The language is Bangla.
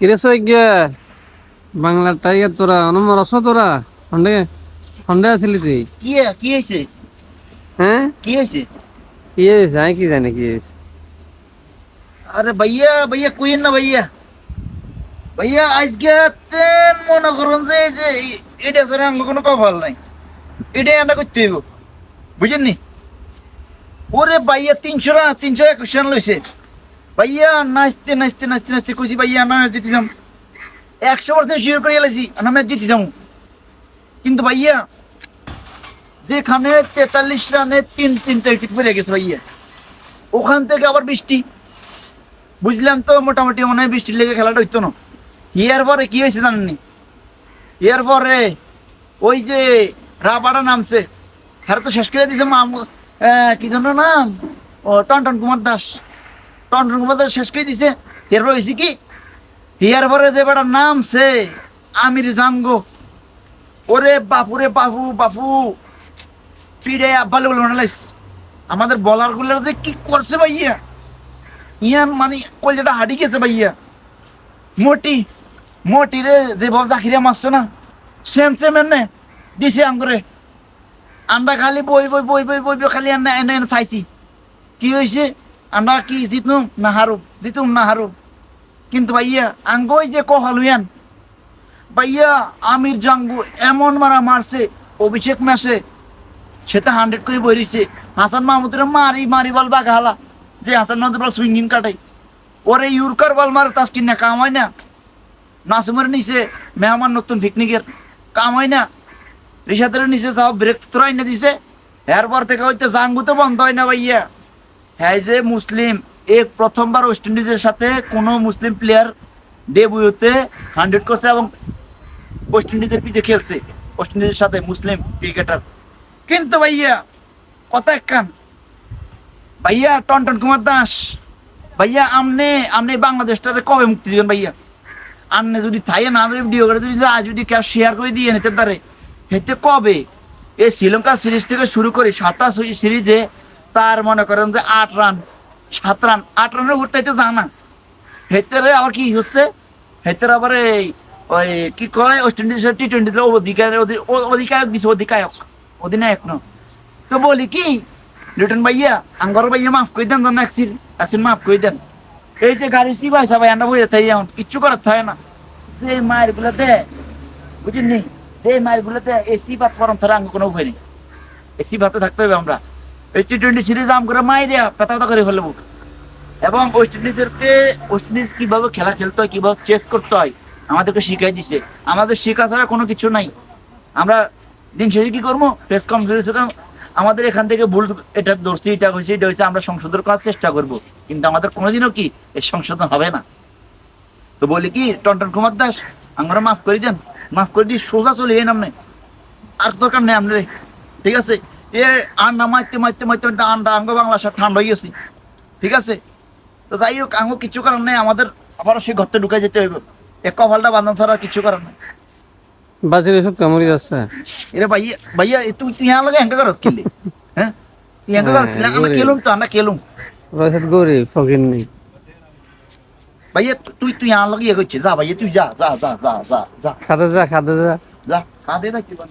কিরে সই গিয়া বাংলার টাইগার তোরা অনমর অস তোরা? হন্ডে হন্ডে আসলি তুই? কি কি হয়েছে হ্যাঁ কি হয়েছে কি হয়েছে আমি কি জানি কি হয়েছে আরে ভাইয়া ভাইয়া কইেন না ভাইয়া। ভাইয়া আজকে তেন মনে করুন যে যে এটা ছাড়া আমার কোনো কপাল নাই। এটাই আমরা করতে হইব। বুঝেন নি ওরে ভাইয়া তিনশো না তিনশো একুশ রান লইছে। ভাইয়া, নাচতে নাচতে নাচতে নাচতে কইছি, ভাইয়া না জিতে যাম। একশো পার্সেন্ট শিওর করে এলাইছি না ম্যাচ জিতে যাব কিন্তু ভাইয়া, যেখানে তেতাল্লিশ রানে তিন, তিনটা উইকেট পড়ে গেছে ভাইয়া, ওখান থেকে আবার বৃষ্টি। বুঝলাম তো, মোটামুটি মনে হয় বৃষ্টির লেগে খেলাটা হইতো না। ইয়ার পরে কি হয়েছে জানেননি? ইয়ার পরে ওই যে রাবাড়া নামছে হ্যাঁ তো শেষ করে দিয়েছে কি জন্য নাম? ও টন টন কুমার দাস। টনটন কুমার শেষ করে দিছে। এরপর হয়েছে কি? ইয়ার পরে যে বেটার নামছে আমির জাঙ্গো। ওরে বাপুরে বাপু বাপু। পিড়ে আব্বালে বলে মনে লাইস। আমাদের বলারগুলোর যে কি করছে ভাইয়া? ইয়ান মানে কলজাটা হাডি গেছে ভাইয়া। মোটি মোটি রে, যে ভাব জাকিরে মারছে না। সেম সেম এনে দিছে আঙ্গুরে। আমরা খালি বই বই বই বই বই বই, খালি এনে এনে চাইছি। কি হয়েছে? আমরা কি জিতুম না হারু। জিতুম না হারু। কিন্তু ভাইয়া, আঙ্গই যে কহালুয়ান। ভাইয়া, আমির জাঙ্গু এমন মারা মারছে, অভিষেক ম্যাচে। সেটা হান্ড্রেড করে বইরিছে। হাসান মাহমুদের মারি মারি বল বা গালা যে হাসান মাহমুদ বল সুইঙ্গিং কাটাই ওরে ইউরকার বল মারে, তাস কিনা কাম হয় না। নাসুমের নিচে মেহমান নতুন পিকনিকের কাম হয় না। রিসাদের নিচে সব ব্রেক ত্রাই না দিছে। এরপর থেকে হয়তো জাঙ্গু তো বন্ধ হয় না ভাইয়া। হ্যাঁ যে মুসলিম, এ প্রথমবার ওয়েস্ট ইন্ডিজের সাথে কোনো মুসলিম প্লেয়ার ডেবিউতে হান্ড্রেড করছে এবং ওয়েস্ট ইন্ডিজের পিছে খেলছে। ওয়েস্ট ইন্ডিজের সাথে মুসলিম ক্রিকেটার কিন্তু ভাইয়া, কথা একখান ভাইয়া, টনটন কুমার দাস। ভাইয়া, আমনে আমনে বাংলাদেশটারে কবে মুক্তি দিবেন ভাইয়া? আমনে যদি থাইয়ে না ভিডিও করে যদি আজ যদি কেউ শেয়ার করে দিয়ে নিতে তারে হেতে কবে? এই শ্রীলঙ্কা সিরিজ থেকে শুরু করে সাতটা সিরিজে তার মনে করেন যে আট রান, সাত রান, আট রানের উপর তাইতে জানা। হেতেরে আবার কি হচ্ছে? হেতের আবার এই, ওই কি কয়, ওয়েস্ট ইন্ডিজের টি টোয়েন্টিতে অধিকার অধিকায়ক দিছে, অধিকায়ক, অধিনায়ক ন। তো বলি কি, লিটন ভাইয়া, আঙ্গর ভাইয়া মাফ করে দেন জান একদিন একদিন মাফ করে দেন। এই যে গাড়ি সিবাই সবাই আমরা বইয়ে থাই এখন, কিচ্ছু করার থাকে না। যে মায়েরগুলো দে বুঝিনি যে মায়েরগুলো দে, এই সিবাত পরম ছাড়া আঙ্গ কোনো উপায় নেই। এই সিবাতে থাকতে হবে আমরা। এই টি টোয়েন্টি সিরিজ আম করে মাই দেয়া পেতা করে ফেলব। এবং ওয়েস্ট ইন্ডিজেরকে ওয়েস্ট ইন্ডিজ কীভাবে খেলা খেলতে হয়, কীভাবে চেস করতে হয়, আমাদেরকে শিখাই দিছে। আমাদের শেখা ছাড়া কোনো কিছু নাই। আমরা দিন শেষে কি করব? প্রেস কনফারেন্সে আমাদের এখান থেকে ভুল এটা ধরছি, এটা হয়েছে এটা হয়েছে, আমরা সংশোধন করার চেষ্টা করব। কিন্তু আমাদের কোনোদিনও কি এই সংশোধন হবে না। তো বলি কি, টনটন কুমার দাস, আমরা মাফ করে দেন। মাফ করে দিয়ে সোজা চলে এই নামনে আর দরকার নেই আমরা। ঠিক আছে? এ আন্ডা মাইতে মারতে মারতে মারতে আন্ডা আঙ্গ বাংলা সব ঠান্ডা হয়ে গেছি। ঠিক আছে? তো যাই হোক আঙ্গ কিছু কারণ নেই আমাদের আবার সেই ঘরতে ঢুকে যেতে হইব। এক কপালটা বাঁধন ছাড়া কিছু কারণ নেই। বাজির ওষুধ কামড়ি যাচ্ছে। এরে ভাইয়া ভাইয়া তুমি তুই হ্যাঁ লাগে হ্যাঁ করস কিলি হ্যাঁ? তুই করস কিলি আমরা কেলুম তো আমরা কেলুম রসদ গরি ফকিন নেই। ভাইয়া তুই তুই হ্যাঁ লাগে ইয়ে করছিস। যা ভাইয়া তুই যা যা যা যা যা যা। খাদে যা খাদে যা। যা খাদে যা কি বান